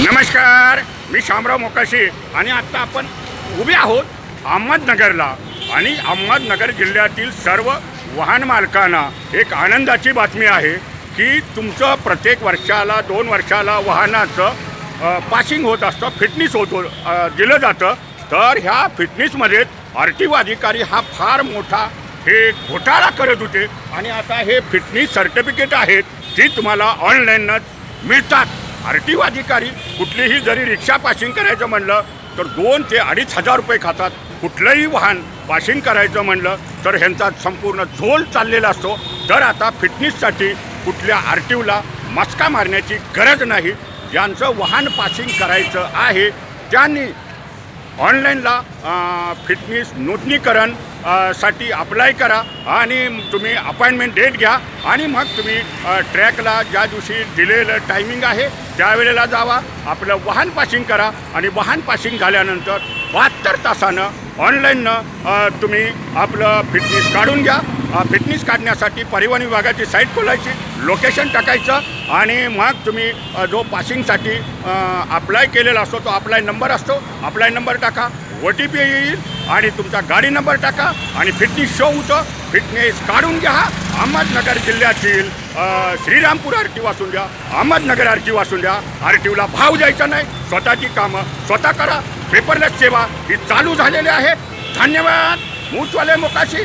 नमस्कार मी शामराव मोकाशी आणि आत्ता आपण उभे आहोत अहमदनगरला. आणि अहमदनगर जिल्ह्यातील सर्व वाहन मालकांना एक आनंदाची बातमी आहे की तुमचं प्रत्येक वर्षाला दोन वर्षाला वाहनाचं पासिंग होत असतं फिटनेस होतो दिलं जातं. तर ह्या फिटनेसमध्ये आर टी ओ अधिकारी हा फार मोठा हे घोटाळा करत होते. आणि आता हे फिटनेस सर्टिफिकेट आहेत जी तुम्हाला ऑनलाईनच मिळतात. आर टी ओ अधिकारी कुठलीही जरी रिक्षा पासिंग करायचं म्हणलं तर दोन ते अडीच हजार रुपये खातात. कुठलंही वाहन पासिंग करायचं म्हणलं तर ह्यांचा संपूर्ण झोल चाललेला असतो. तर आता फिटनेससाठी कुठल्या आर टी ओला मस्का मारण्याची गरज नाही. ज्यांचं वाहन पासिंग करायचं आहे त्यांनी ऑनलाईनला फिटनेस नोंदणीकरण साठी अप्लाय करा आणि तुम्ही अपॉइंटमेंट डेट घ्या आणि मग तुम्ही ट्रॅकला ज्या दिवशी दिलेलं टायमिंग आहे त्यावेळेला जावा. आपलं वाहन पासिंग करा आणि वाहन पासिंग झाल्यानंतर बहात्तर तासानं ऑनलाईननं तुम्ही आपलं फिटनेस काढून घ्या. फिटनेस काढण्यासाठी परिवहन विभागाची साईट खोलायची लोकेशन टाकायचं आणि मग तुम्ही जो पासिंगसाठी अप्लाय केलेला असतो तो अप्लाय नंबर असतो. अप्लाय नंबर टाका ओ टी पी येईल आणि तुमचा गाडी नंबर टाका आणि फिटनेस शो होतं. फिटनेस काढून घ्या. अहमदनगर जिल्ह्यातील श्रीरामपूर आर टी वाचून द्या. अहमदनगर आर टी वाचून द्या. आर टी ओला भाव द्यायचा नाही. स्वतःची कामं स्वतः करा. पेपरलेस सेवा ही चालू झालेली आहे. धन्यवाद. मूचवाले मोकाशी.